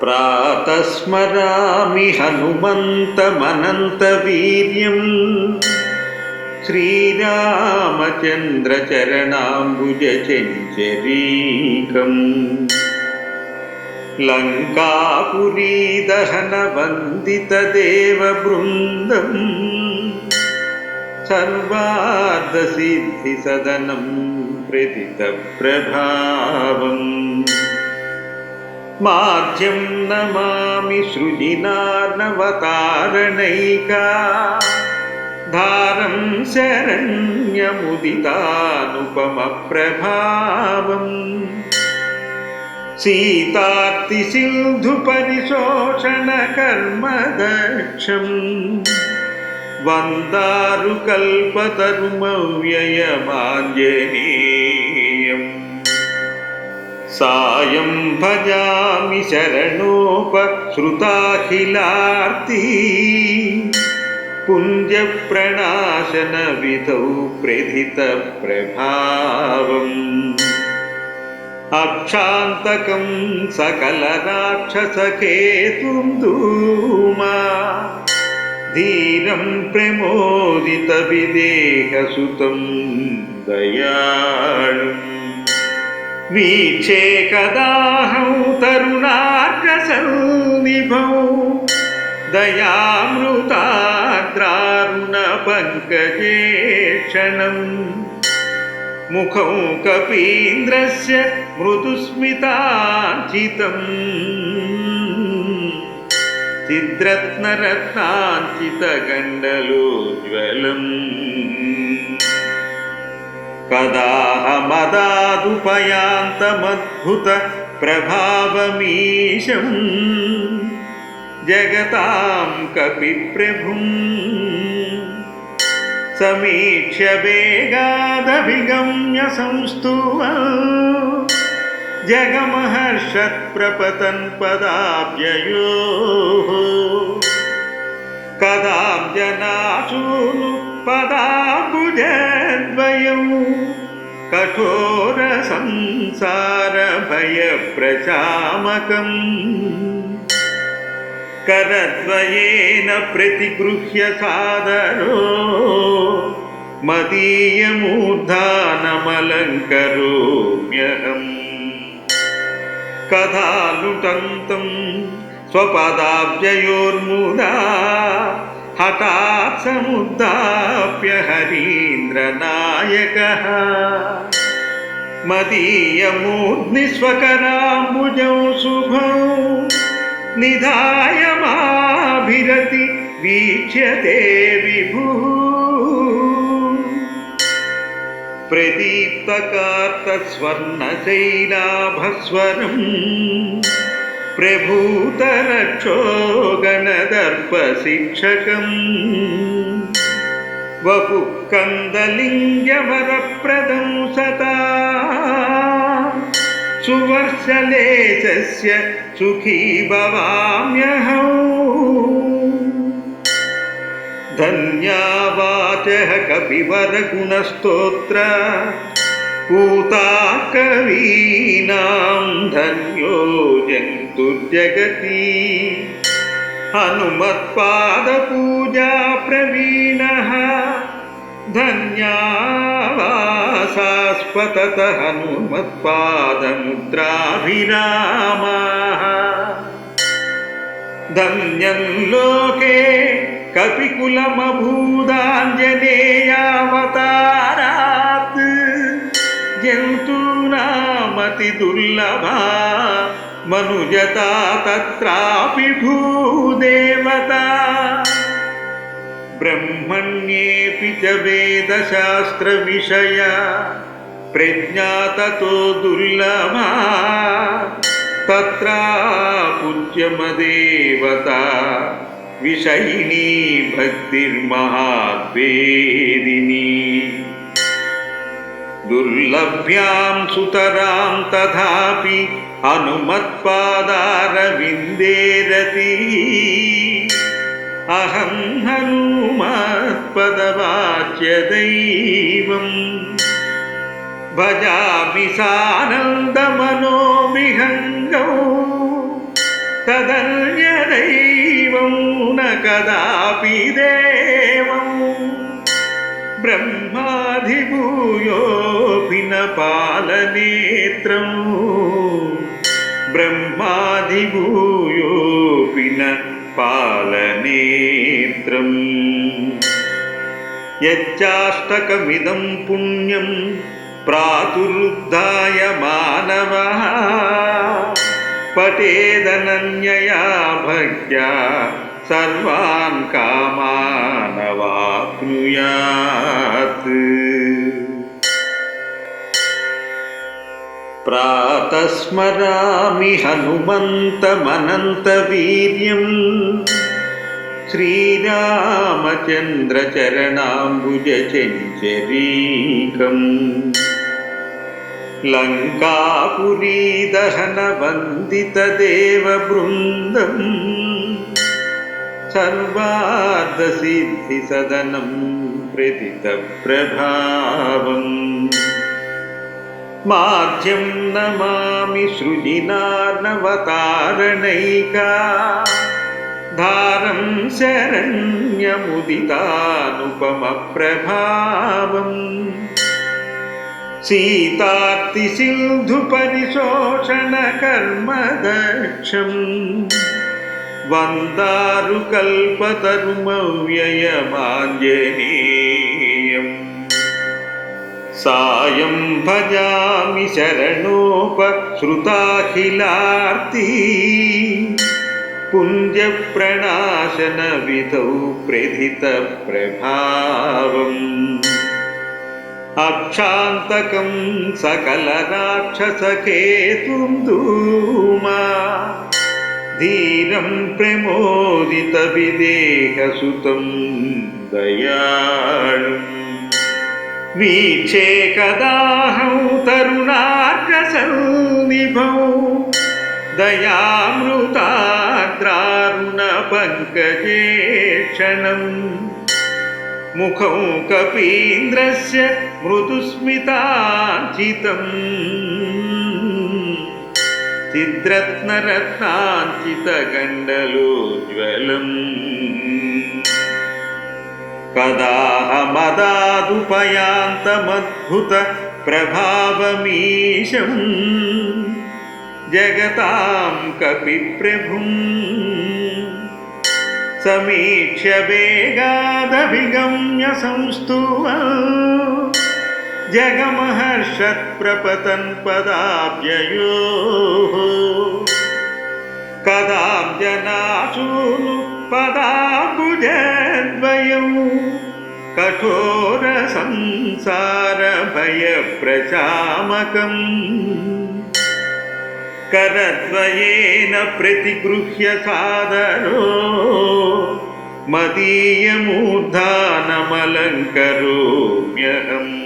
प्रातस्मरामि हनुमन्तमनन्तवीर्यम् श्रीरामचन्द्रचरणाम्बुजचञ्चरीकम् लङ्कापुरीदहनवन्दितदेव बृन्दम् सर्वार्दसिद्धिसदनं प्रदितप्रभावम् माध्यं नमामि सृजिनार्णवतारणैका धारं शरण्यमुदितानुपमप्रभावम् सीतार्तिसिन्धुपरिशोषणकर्मदक्षम् वन्दारु कल्पतरुमव्ययमाञ्जनेयम् सायं भजामि शरणोपश्रुताखिलार्ती। पुञ्जप्रणाशनविधौ प्रथितप्रभावम् अक्षान्तकं सकलराक्षसकेतुं धूमा। धीरं प्रमोदितविदेहसुतं दयाळुम् వీక్షే కదాహం తరుణార్కసన్నిభౌ. దయామృతాద్రారుణ పంకజే క్షణం ముఖం కపీంద్రస్య మృదుస్మితార్జితం. చిద్రత్నరత్నాంచితగండలోజ్వలం प्रभावमीशम् जगतां कपिप्रभुम् समीक्ष्य वेगादभिगम्य संस्तुव जगमहर्षत्प्रपतन् पदाब्जयोः పదాబుజద్వయము కఠోర సంసార భయ ప్రచామకం కరద్వయేన ప్రతిగృహ్య సాదరో మదీయమూర్ధానమలంకరోమ్యహం కథాలుటంతం స్వపదాబ్జయోర్ముదా. హతాత్సముద్దాప్య హరీంద్రనాయక మదీయమూర్ధ్నిస్వకరాంబుజం శుభం నిధాయ మాభిరతి వీక్ష్యతే విభు ప్రదీప్తకార్తస్వర్ణశైలాభస్వరం गणदर्पशिक्षकम् वपुः कन्दलिङ्गवरप्रदं सता सुवर्षलेशस्य सुखी भवाम्यहौ धन्यावाचः कपिवरगुणस्तोत्र पूता कवीनां धन्यो దుర్జగతి హనుమత్పాద పూజా ప్రవీణ ధన్యావాసాస్వత హనుమత్పాదముద్రాభిరామా ధన్యం లోకే కపికులమభూదాంజనేయావతారాత్ జంతూనా మతి దుర్లభా మనుజతా తత్రాపి భూదేవతా బ్రహ్మణ్యేపి చ వేదశాస్త్రవిషయ ప్రజ్ఞాతతో దుర్లభా. తత్రా పూజ్యమదేవత విషయిణీ భక్తిర్మహాద్వేదిని. दुर्लभ्यां सुतरां तथापि अनुमत्पादारविन्देरति अहं हनुमत्पदवाच्य दैवम् भजामि सानन्दमनोविहङ्गौ तदन्यदैवं न कदापि देवम् బ్రహ్మాధిభూయోపి పాలనేత్రం బ్రహ్మాధిభూయోపి పాలనేత్రం యచ్చాష్టకమిదం పుణ్యం ప్రాతురుద్ధాయ మానవ. పటేదనన్యయా భక్త్యా सर्वान् कामानवाप्नुयात्। प्रातः स्मरामि हनुमन्तमनन्तवीर्यं श्रीरामचन्द्रचरणाम्बुजचरिचरीकम् लङ्कापुरीदहनवन्ति बृन्दम् सर्वार्धसिद्धिसदनं प्रतितप्रभावम् माध्यं नमामि सृजिनार्णवतारणैका। धारं शरण्यमुदितानुपमप्रभावम् सीतार्तिसिन्धुपरिशोषणकर्मदक्षम्। కర్మదక్షం వందారు కల్పతరుమవ్యయమాంజనేయం. సాయం భజామి శరణోపశ్రుతాఖిలార్తి. పుంజప్రణాశన విధౌ ప్రధిత ప్రభావం. ధీరం ప్రమోదిత విదేహసుతం దయాళు. వీక్షే కదాహం తరుణార్కసన్నిభౌ దయామృతాద్రారుణ పంకజే క్షణం ముఖం కపీంద్రస్య మృదుస్మితార్జితం. చిద్రత్నరత్నాంచితగండలోజ్వలం కదాహమదాదుపయాంతమద్భుత ప్రభావమీశం జగతాం కపిప్రభుం. సమీక్ష్య వేగాదభిగమ్య जगमहर्षत्प्रपतन्पदाब्जयोः कदाब्जनाशूनु पदाब्जेद्वयम् कठोरसंसारभयप्रचामकम् करद्वयेन प्रतिगृह्य सादरो मदीयमूर्धानमलङ्करोम्यहम्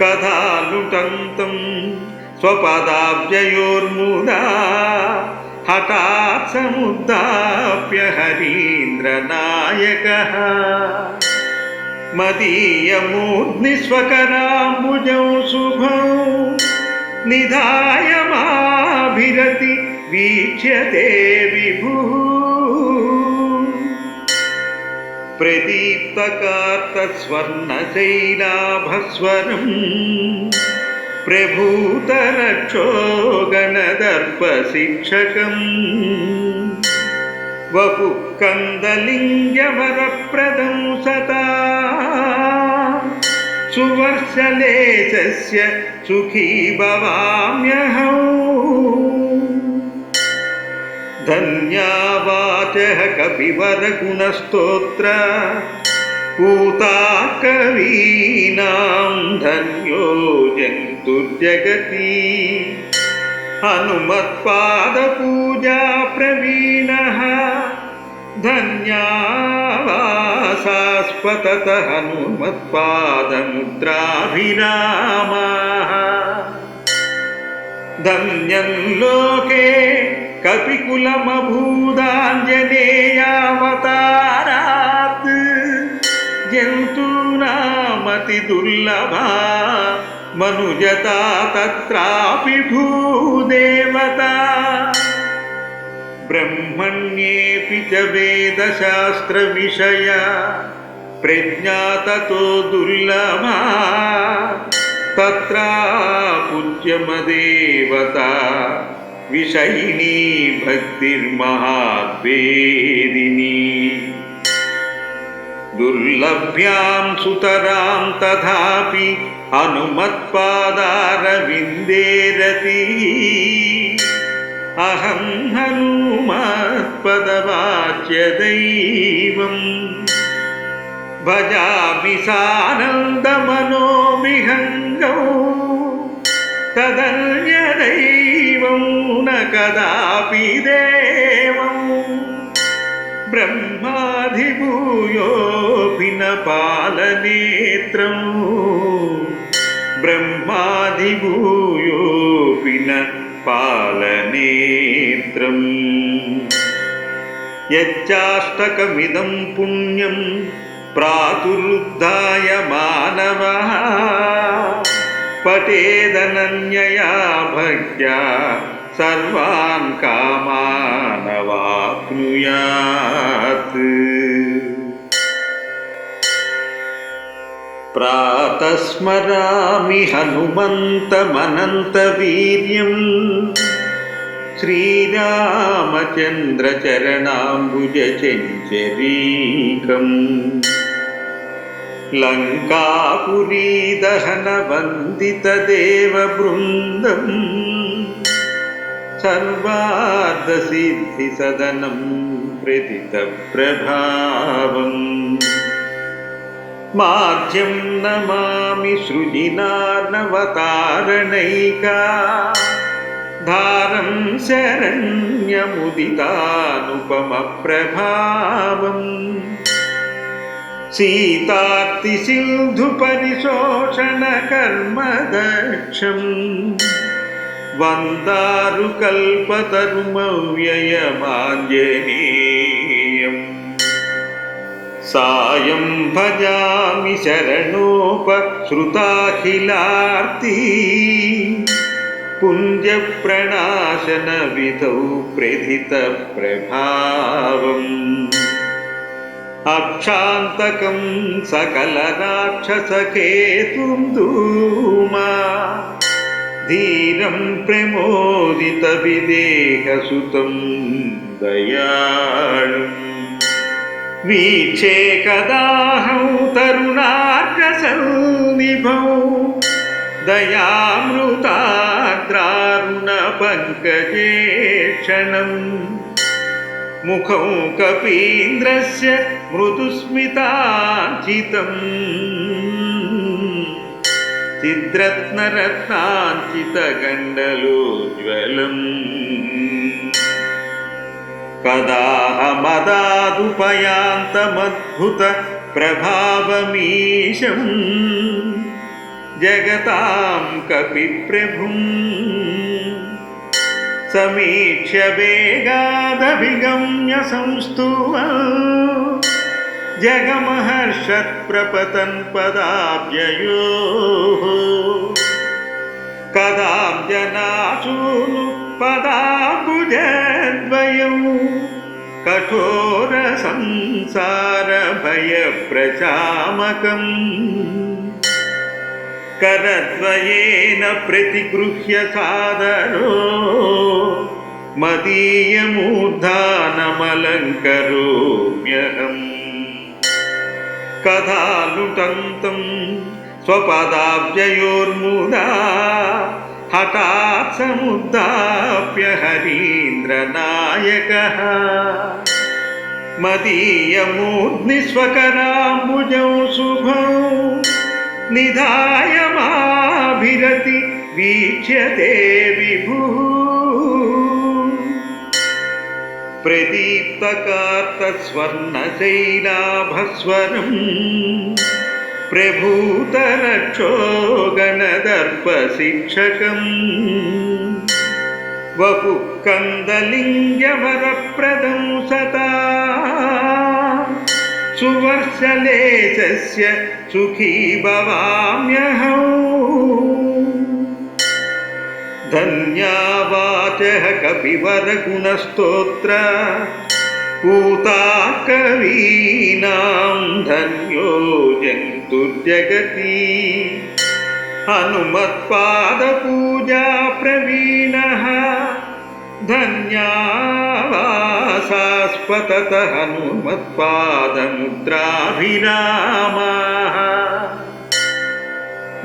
కథాలుటంతం స్వపదాబ్జయోర్ముదా హఠాత్ సముద్దాప్య హరీంద్రనాయక మదీయమూర్ధ్నిస్వకరాంబుజం శుభం నిధాయ మాభిరతి వీక్ష్యతే విభూ. प्रदीप्तकार्तस्वर्णशैलाभस्वरम् प्रभूतरक्षो गणदर्पशिक्षकम् वपुः कन्दलिङ्गवरप्रदं सता सुवर्षलेशस्य सुखी भवाम्यहौ धन्यावाचः कपिवरगुणस्तोत्र पूता कवीनां धन्यो जन्तुर्जगति हनुमत्पादपूजा प्रवीणः धन्यावासास्पतत हनुमत्पादमुद्राभिरामाः धन्यं लोके कपिकुलमभूदाञ्जनेयावतारात् जन्तूनामतिदुर्लभा मनुजता तत्रापि भूदेवता ब्रह्मण्येऽपि च वेदशास्त्रविषया प्रज्ञा ततो दुर्लभा तत्रा पूज्यमदेवता విషయిణీ భక్తిర్మహాద్వేదిని దుర్లభ్యాం సుతరాం తథాపి అనుమత్పాదారవిందేరతి అహం హనుమత్పదవాచ్యదైవం భజామి సానందమనోవిహంగౌ తదన్యదైవం నదాపి దేవం. బ్రహ్మాధిభూయోపి న పాలనేత్రం. బ్రహ్మాధిభూయోపి న పాలనేత్రం. యచ్చాష్టకమిదం పుణ్యం ప్రాతురుద్ధాయ మానవ पठेदनन्यया भक्त्या सर्वान् कामानवाप्नुयात्। प्रातस्मरामि हनुमन्तमनन्तवीर्यम् श्रीरामचन्द्रचरणाम्बुजचञ्चरीकम् लङ्कापुरीदहनवन्दितदेवबृन्दम् सर्वार्धसिद्धिसदनं प्रथितप्रभावम् माध्यं नमामि सृजिनार्णवतारणैका धारं शरण्यमुदितानुपमप्रभावम् సీతార్తి సింధు పరిశోషణ కర్మదక్షం. వందారు కల్పతరుమవ్యయమాంజనేయం సాయం భజామి శరణోపశ్రుతాఖిలార్తి. పుంజప్రణాశన విధౌ ప్రధిత ప్రభావం. అక్షాంతకం సకల రాక్షసకేతుం ధూమా. ధీరం ప్రమోదిత విదేహసుతం దయాళు. వీక్షే కదాహం తరుణాగ్రసౌనిభౌ దయామృతాద్రారుణ పంకజే క్షణం ముఖం కపీంద్రస్య मृदुस्मिताञ्चितम् चिद्रत्नरत्नाञ्चितगण्डलोज्ज्वलम् कदाहमदादुपयान्तमद्भुत प्रभावमीशम् जगतां कपिप्रभुम् समीक्ष्य वेगादभिगम्य संस्तुव जगमहर्षत्प्रपतन् पदाब्जयोः कदाब्जनाशूनु पदाबुजद्वयौ कठोरसंसारभयप्रचामकम् करद्वयेन प्रतिगृह्य सादरो मदीयमूर्धानमलङ्करोम्यहम् కథాలుటంతం స్వపదాబ్జయోర్ముదా హఠాత్ సముద్దాప్య హరీంద్రనాయక మదీయమూర్ధ్నిస్వకరాంబుజం శుభం నిధాయ మాభిరతి వీక్ష్యతే విభూ. प्रदीप्तकार्तस्वर्णशैलाभस्वरम् प्रभूतरक्षो गणदर्पशिक्षकम् वपुः कन्दलिङ्गवरप्रदं सता सुवर्षलेशस्य सुखी भवाम्यहौ धन्या वाच उवाच कपिवरगुणस्तोत्र पूताकवीनां धन्यो जन्तुर्जगति। हनुमत्पादपूजा प्रवीणः। धन्यावासास्पतत हनुमत्पादमुद्राभिरामाः।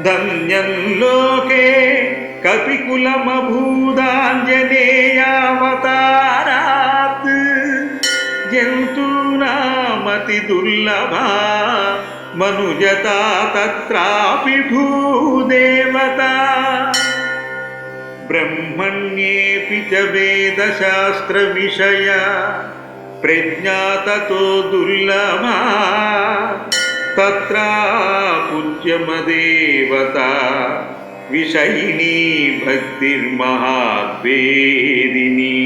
धन्यं लोके कपिकुलमभूदाञ्जनेयावतारात् जन्तूनामतिदुर्लभा मनुजता तत्रापि भूदेवता ब्रह्मण्येऽपि च वेदशास्त्रविषया प्रज्ञा ततो दुर्लभा तत्रा पूज्यमदेवता విషయిణీ భక్తిర్మహాద్వేదిని.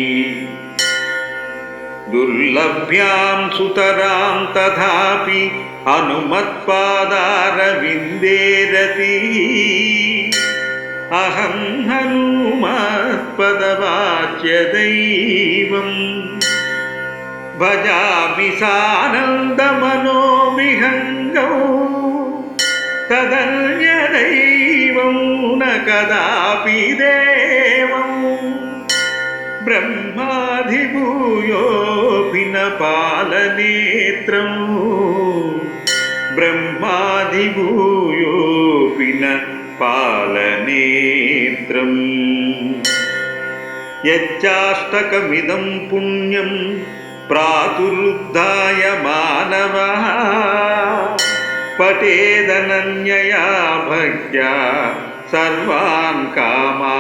దుర్లభ్యాం సుతరాం తథాపి అనుమత్పాదారవిందేరతి. అహం హనుమత్పదవాచ్య దైవం భజామి సానందమనోవిహంగౌ తదన్యదైవం నదాపి దేవం బ్రహ్మాధిభూయోపి నాలనేత్రం బ్రహ్మాధిభూయోపి నాలనేత్రం యచ్చాష్టకమిదం పుణ్యం ప్రాతురుద్ధాయ మానవ पठेदनन्यया भक्त्या सर्वान् कामानवाप्नुयात्